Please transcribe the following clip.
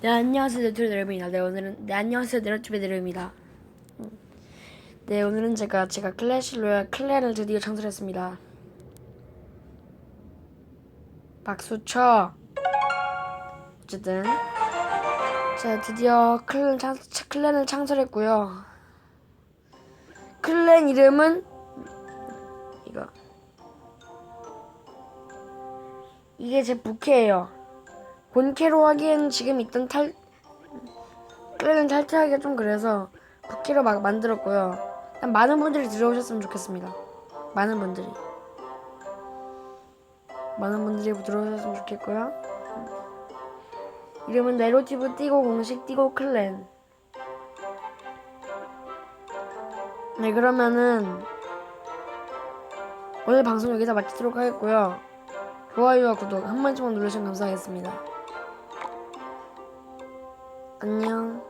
네 안녕하세요 네트로 여러분입니다. 네 오늘은 네 안녕하세요 네트로 여러분입니다. 네 오늘은 제가 제가 클래시 로얄 클랜을 드디어 창설했습니다. 박수 쳐. 어쨌든 제가 드디어 클랜 창 클랜을 창설했고요. 클랜 이름은 이거 이게 제 부캐예요. 본캐로 하기엔 지금 있던 탈 클랜을 탈퇴하기가 좀 그래서 부캐로 막 만들었고요. 많은 분들이 들어오셨으면 좋겠습니다. 많은 분들이 많은 분들이 들어오셨으면 좋겠고요. 이름은 네로티브 띠고 공식 띠고 클랜. 네 그러면은 오늘 방송 여기서 마치도록 하겠고요. 좋아요와 구독 한 번씩만 눌러주시면 감사하겠습니다. 안녕.